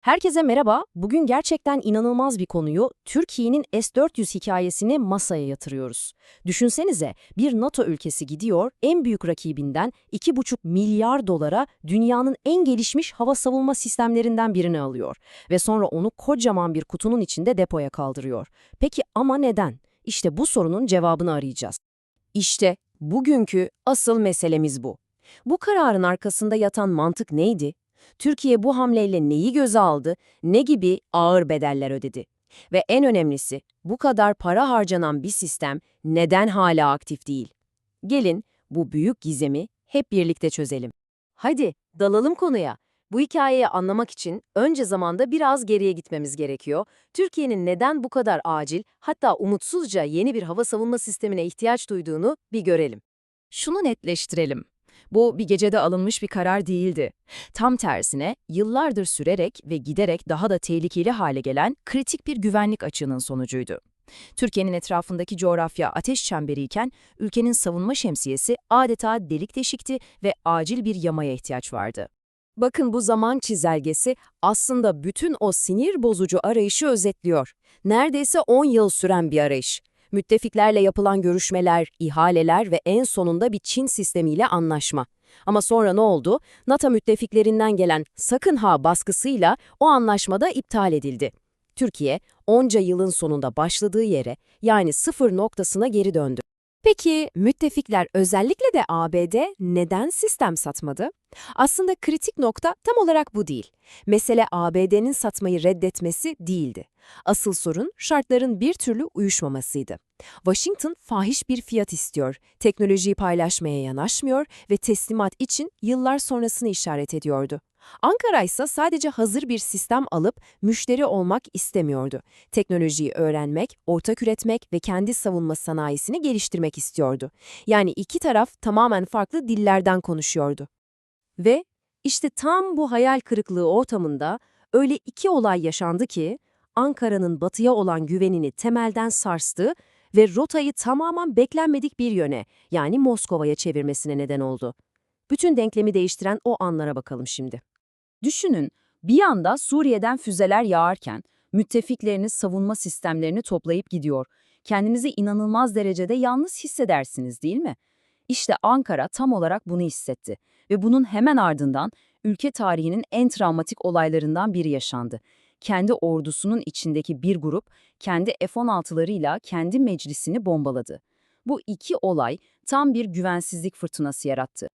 Herkese merhaba. Bugün gerçekten inanılmaz bir konuyu, Türkiye'nin S-400 hikayesini masaya yatırıyoruz. Düşünsenize, bir NATO ülkesi gidiyor, en büyük rakibinden 2,5 milyar dolara dünyanın en gelişmiş hava savunma sistemlerinden birini alıyor ve sonra onu kocaman bir kutunun içinde depoya kaldırıyor. Peki ama neden? İşte bu sorunun cevabını arayacağız. İşte bugünkü asıl meselemiz bu. Bu kararın arkasında yatan mantık neydi? Türkiye bu hamleyle neyi göze aldı, ne gibi ağır bedeller ödedi? Ve en önemlisi, bu kadar para harcanan bir sistem neden hala aktif değil? Gelin bu büyük gizemi hep birlikte çözelim. Hadi dalalım konuya. Bu hikayeyi anlamak için önce zamanda biraz geriye gitmemiz gerekiyor. Türkiye'nin neden bu kadar acil, hatta umutsuzca yeni bir hava savunma sistemine ihtiyaç duyduğunu bir görelim. Şunu netleştirelim. Bu bir gecede alınmış bir karar değildi. Tam tersine yıllardır sürerek ve giderek daha da tehlikeli hale gelen kritik bir güvenlik açığının sonucuydu. Türkiye'nin etrafındaki coğrafya ateş çemberiyken ülkenin savunma şemsiyesi adeta delik deşikti ve acil bir yamaya ihtiyaç vardı. Bakın bu zaman çizelgesi aslında bütün o sinir bozucu arayışı özetliyor. Neredeyse 10 yıl süren bir arayış. Müttefiklerle yapılan görüşmeler, ihaleler ve en sonunda bir Çin sistemiyle anlaşma. Ama sonra ne oldu? NATO müttefiklerinden gelen sakın ha baskısıyla o anlaşmada iptal edildi. Türkiye, onca yılın sonunda başladığı yere yani sıfır noktasına geri döndü. Peki müttefikler özellikle de ABD neden sistem satmadı? Aslında kritik nokta tam olarak bu değil. Mesele ABD'nin satmayı reddetmesi değildi. Asıl sorun şartların bir türlü uyuşmamasıydı. Washington fahiş bir fiyat istiyor, teknolojiyi paylaşmaya yanaşmıyor ve teslimat için yıllar sonrasını işaret ediyordu. Ankara ise sadece hazır bir sistem alıp müşteri olmak istemiyordu. Teknolojiyi öğrenmek, ortak üretmek ve kendi savunma sanayisini geliştirmek istiyordu. Yani iki taraf tamamen farklı dillerden konuşuyordu. Ve işte tam bu hayal kırıklığı ortamında öyle iki olay yaşandı ki Ankara'nın batıya olan güvenini temelden sarstı ve rotayı tamamen beklenmedik bir yöne yani Moskova'ya çevirmesine neden oldu. Bütün denklemi değiştiren o anlara bakalım şimdi. Düşünün, bir anda Suriye'den füzeler yağarken müttefikleriniz savunma sistemlerini toplayıp gidiyor. Kendinizi inanılmaz derecede yalnız hissedersiniz değil mi? İşte Ankara tam olarak bunu hissetti ve bunun hemen ardından ülke tarihinin en travmatik olaylarından biri yaşandı. Kendi ordusunun içindeki bir grup kendi F-16'larıyla kendi meclisini bombaladı. Bu iki olay tam bir güvensizlik fırtınası yarattı.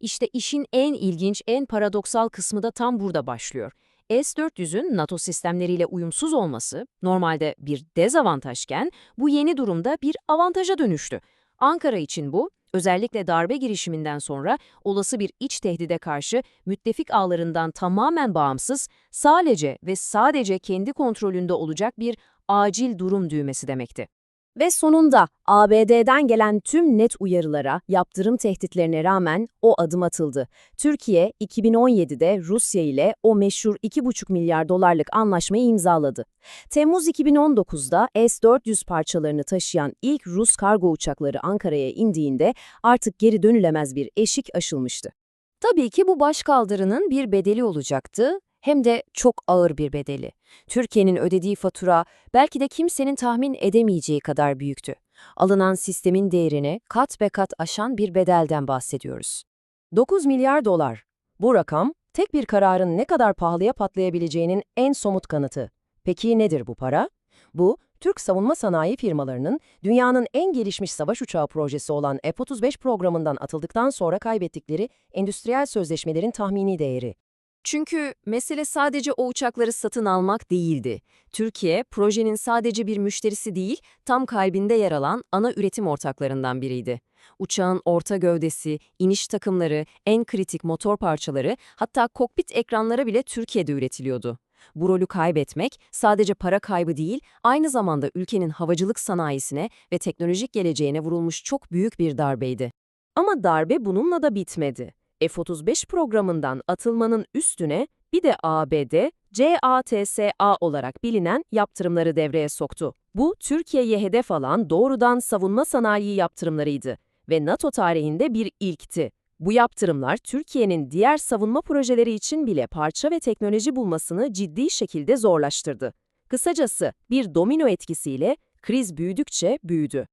İşte işin en ilginç, en paradoksal kısmı da tam burada başlıyor. S-400'ün NATO sistemleriyle uyumsuz olması normalde bir dezavantajken bu yeni durumda bir avantaja dönüştü. Ankara için bu, özellikle darbe girişiminden sonra olası bir iç tehdide karşı müttefik ağlarından tamamen bağımsız, sadece ve sadece kendi kontrolünde olacak bir acil durum düğmesi demekti. Ve sonunda ABD'den gelen tüm net uyarılara, yaptırım tehditlerine rağmen o adım atıldı. Türkiye 2017'de Rusya ile o meşhur 2,5 milyar dolarlık anlaşmayı imzaladı. Temmuz 2019'da S-400 parçalarını taşıyan ilk Rus kargo uçakları Ankara'ya indiğinde artık geri dönülemez bir eşik aşılmıştı. Tabii ki bu başkaldırının bir bedeli olacaktı hem de çok ağır bir bedeli. Türkiye'nin ödediği fatura belki de kimsenin tahmin edemeyeceği kadar büyüktü. Alınan sistemin değerini kat be kat aşan bir bedelden bahsediyoruz. 9 milyar dolar. Bu rakam, tek bir kararın ne kadar pahalıya patlayabileceğinin en somut kanıtı. Peki nedir bu para? Bu, Türk savunma sanayi firmalarının dünyanın en gelişmiş savaş uçağı projesi olan F-35 programından atıldıktan sonra kaybettikleri endüstriyel sözleşmelerin tahmini değeri. Çünkü mesele sadece o uçakları satın almak değildi. Türkiye, projenin sadece bir müşterisi değil, tam kalbinde yer alan ana üretim ortaklarından biriydi. Uçağın orta gövdesi, iniş takımları, en kritik motor parçaları, hatta kokpit ekranları bile Türkiye'de üretiliyordu. Bu rolü kaybetmek sadece para kaybı değil, aynı zamanda ülkenin havacılık sanayisine ve teknolojik geleceğine vurulmuş çok büyük bir darbeydi. Ama darbe bununla da bitmedi. F-35 programından atılmanın üstüne bir de ABD, CATSA olarak bilinen yaptırımları devreye soktu. Bu, Türkiye'ye hedef alan doğrudan savunma sanayi yaptırımlarıydı ve NATO tarihinde bir ilkti. Bu yaptırımlar Türkiye'nin diğer savunma projeleri için bile parça ve teknoloji bulmasını ciddi şekilde zorlaştırdı. Kısacası bir domino etkisiyle kriz büyüdükçe büyüdü.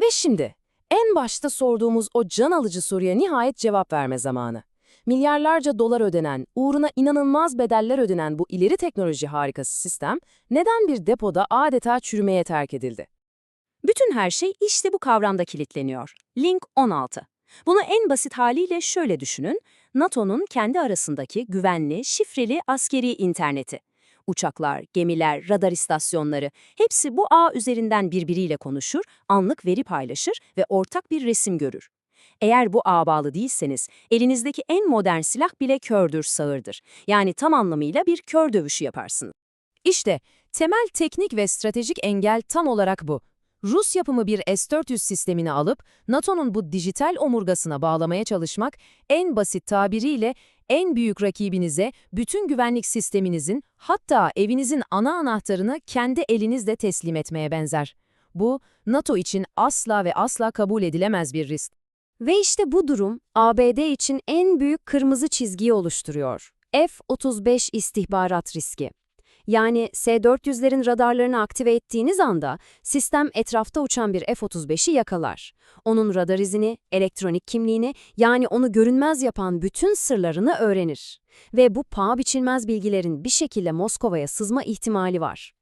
Ve şimdi en başta sorduğumuz o can alıcı soruya nihayet cevap verme zamanı. Milyarlarca dolar ödenen, uğruna inanılmaz bedeller ödenen bu ileri teknoloji harikası sistem neden bir depoda adeta çürümeye terk edildi? Bütün her şey işte bu kavramda kilitleniyor. Link 16. Bunu en basit haliyle şöyle düşünün. NATO'nun kendi arasındaki güvenli, şifreli askeri interneti. Uçaklar, gemiler, radar istasyonları hepsi bu ağ üzerinden birbiriyle konuşur, anlık veri paylaşır ve ortak bir resim görür. Eğer bu ağa bağlı değilseniz, elinizdeki en modern silah bile kördür, sağırdır. Yani tam anlamıyla bir kör dövüşü yaparsınız. İşte temel teknik ve stratejik engel tam olarak bu. Rus yapımı bir S-400 sistemini alıp NATO'nun bu dijital omurgasına bağlamaya çalışmak en basit tabiriyle en büyük rakibinize bütün güvenlik sisteminizin hatta evinizin ana anahtarını kendi elinizle teslim etmeye benzer. Bu NATO için asla ve asla kabul edilemez bir risk. Ve işte bu durum ABD için en büyük kırmızı çizgiyi oluşturuyor. F-35 istihbarat riski. Yani S-400'lerin radarlarını aktive ettiğiniz anda sistem etrafta uçan bir F-35'i yakalar. Onun radar izini, elektronik kimliğini yani onu görünmez yapan bütün sırlarını öğrenir. Ve bu paha biçilmez bilgilerin bir şekilde Moskova'ya sızma ihtimali var.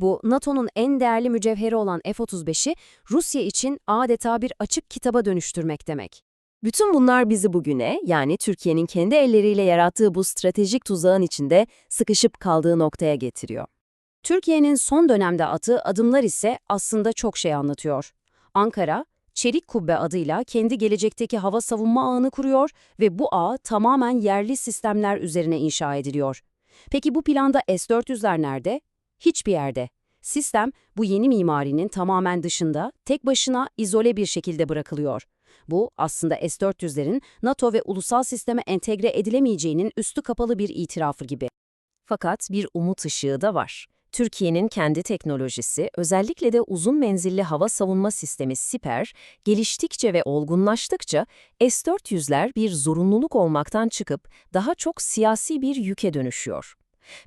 Bu NATO'nun en değerli mücevheri olan F-35'i Rusya için adeta bir açık kitaba dönüştürmek demek. Bütün bunlar bizi bugüne, yani Türkiye'nin kendi elleriyle yarattığı bu stratejik tuzağın içinde sıkışıp kaldığı noktaya getiriyor. Türkiye'nin son dönemde attığı adımlar ise aslında çok şey anlatıyor. Ankara, Çelik Kubbe adıyla kendi gelecekteki hava savunma ağını kuruyor ve bu ağ tamamen yerli sistemler üzerine inşa ediliyor. Peki bu planda S-400'ler nerede? Hiçbir yerde. Sistem bu yeni mimarinin tamamen dışında, tek başına izole bir şekilde bırakılıyor. Bu aslında S-400'lerin NATO ve ulusal sisteme entegre edilemeyeceğinin üstü kapalı bir itirafı gibi. Fakat bir umut ışığı da var. Türkiye'nin kendi teknolojisi, özellikle de uzun menzilli hava savunma sistemi SİPER, geliştikçe ve olgunlaştıkça S-400'ler bir zorunluluk olmaktan çıkıp daha çok siyasi bir yüke dönüşüyor.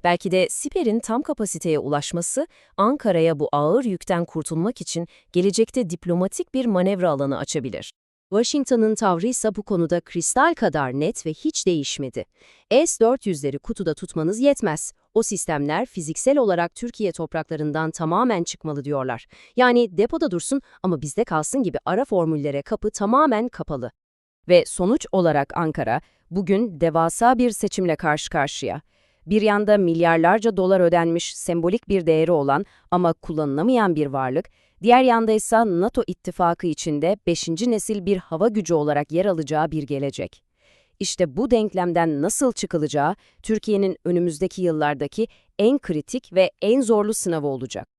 Belki de SİPER'in tam kapasiteye ulaşması, Ankara'ya bu ağır yükten kurtulmak için gelecekte diplomatik bir manevra alanı açabilir. Washington'ın tavrı ise bu konuda kristal kadar net ve hiç değişmedi. S-400'leri kutuda tutmanız yetmez. O sistemler fiziksel olarak Türkiye topraklarından tamamen çıkmalı diyorlar. Yani depoda dursun ama bizde kalsın gibi ara formüllere kapı tamamen kapalı. Ve sonuç olarak Ankara, bugün devasa bir seçimle karşı karşıya. Bir yanda milyarlarca dolar ödenmiş sembolik bir değeri olan ama kullanılamayan bir varlık, diğer yanda ise NATO ittifakı içinde 5. nesil bir hava gücü olarak yer alacağı bir gelecek. İşte bu denklemden nasıl çıkılacağı, Türkiye'nin önümüzdeki yıllardaki en kritik ve en zorlu sınavı olacak.